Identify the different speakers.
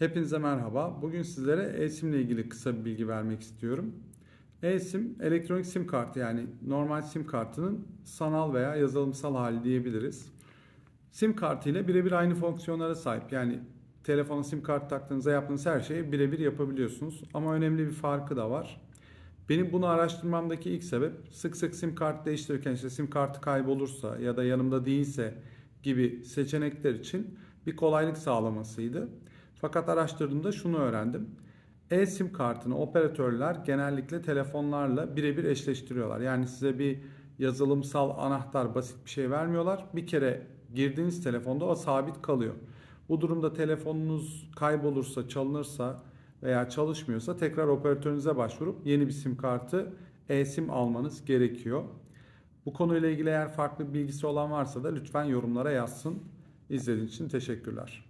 Speaker 1: Hepinize merhaba. Bugün sizlere e-sim ile ilgili kısa bir bilgi vermek istiyorum. E-sim elektronik sim kartı yani normal sim kartının sanal veya yazılımsal hali diyebiliriz. Sim kartı ile birebir aynı fonksiyonlara sahip. Yani telefona sim kart taktığınızda yaptığınız her şeyi birebir yapabiliyorsunuz. Ama önemli bir farkı da var. Benim bunu araştırmamdaki ilk sebep sık sık sim kart değiştirirken işte sim kartı kaybolursa ya da yanımda değilse gibi seçenekler için bir kolaylık sağlamasıydı. Fakat araştırdığımda şunu öğrendim. E-sim kartını operatörler genellikle telefonlarla birebir eşleştiriyorlar. Yani size bir yazılımsal anahtar basit bir şey vermiyorlar. Bir kere girdiğiniz telefonda o sabit kalıyor. Bu durumda telefonunuz kaybolursa, çalınırsa veya çalışmıyorsa tekrar operatörünüze başvurup yeni bir sim kartı e-sim almanız gerekiyor. Bu konuyla ilgili eğer farklı bilgisi olan varsa da lütfen yorumlara yazsın. İzlediğiniz için teşekkürler.